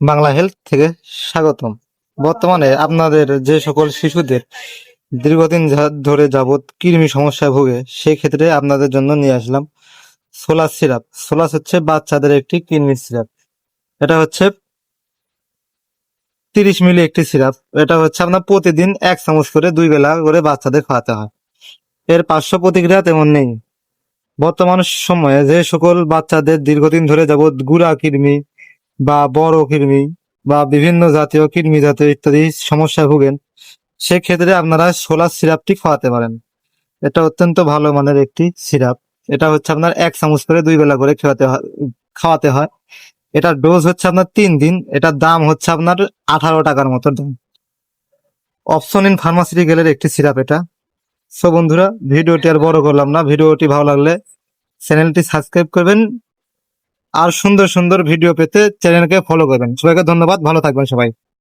Bangla health থেকে স্বাগতম। বর্তমানে আপনাদের যে সকল শিশুদের দীর্ঘদিন ধরে যাবৎ কৃমি সমস্যায় ভোগে সেই ক্ষেত্রে আপনাদের জন্য নিয়ে আসলাম সোলার সিরাপ। সোলাস হচ্ছে বাচ্চাদের একটি কৃমির সিরাপ। এটা হচ্ছে তিরিশ মিলি একটি সিরাপ। এটা হচ্ছে আপনার প্রতিদিন এক চামচ করে দুই বেলা করে বাচ্চাদের খাওয়াতে হয়। এর পার্শ্ব প্রতিক্রিয়া তেমন নেই। বর্তমান সময়ে যে সকল বাচ্চাদের দীর্ঘদিন ধরে যাবত গুড়া কৃমি বা বড় কৃমি বা বিভিন্ন জাতীয় কৃমি জাতীয় ইত্যাদি সমস্যায় ভুগেন, সেক্ষেত্রে আপনারা সোলার সিরাপটি খাওয়াতে পারেন। এটা অত্যন্ত ভালো মানের একটি সিরাপ। এটা হচ্ছে আপনার এক চামচ করে দুই বেলা করে খাওয়াতে খাওয়াতে হয়। এটার ডোজ হচ্ছে আপনার তিন দিন। এটার দাম হচ্ছে আপনার আঠারো টাকার মতো দাম। অপশন ইন ফার্মাসিটি ফার্মাসিউটিক্যালের একটি সিরাপ এটা। সো বন্ধুরা, ভিডিওটি আর বড় করলাম না। ভিডিওটি ভালো লাগলে চ্যানেলটি সাবস্ক্রাইব করবেন। আর সুন্দর সুন্দর ভিডিও পেতে চ্যানেলকে ফলো করবেন। সবাইকে ধন্যবাদ ভালো থাকবেন সবাই।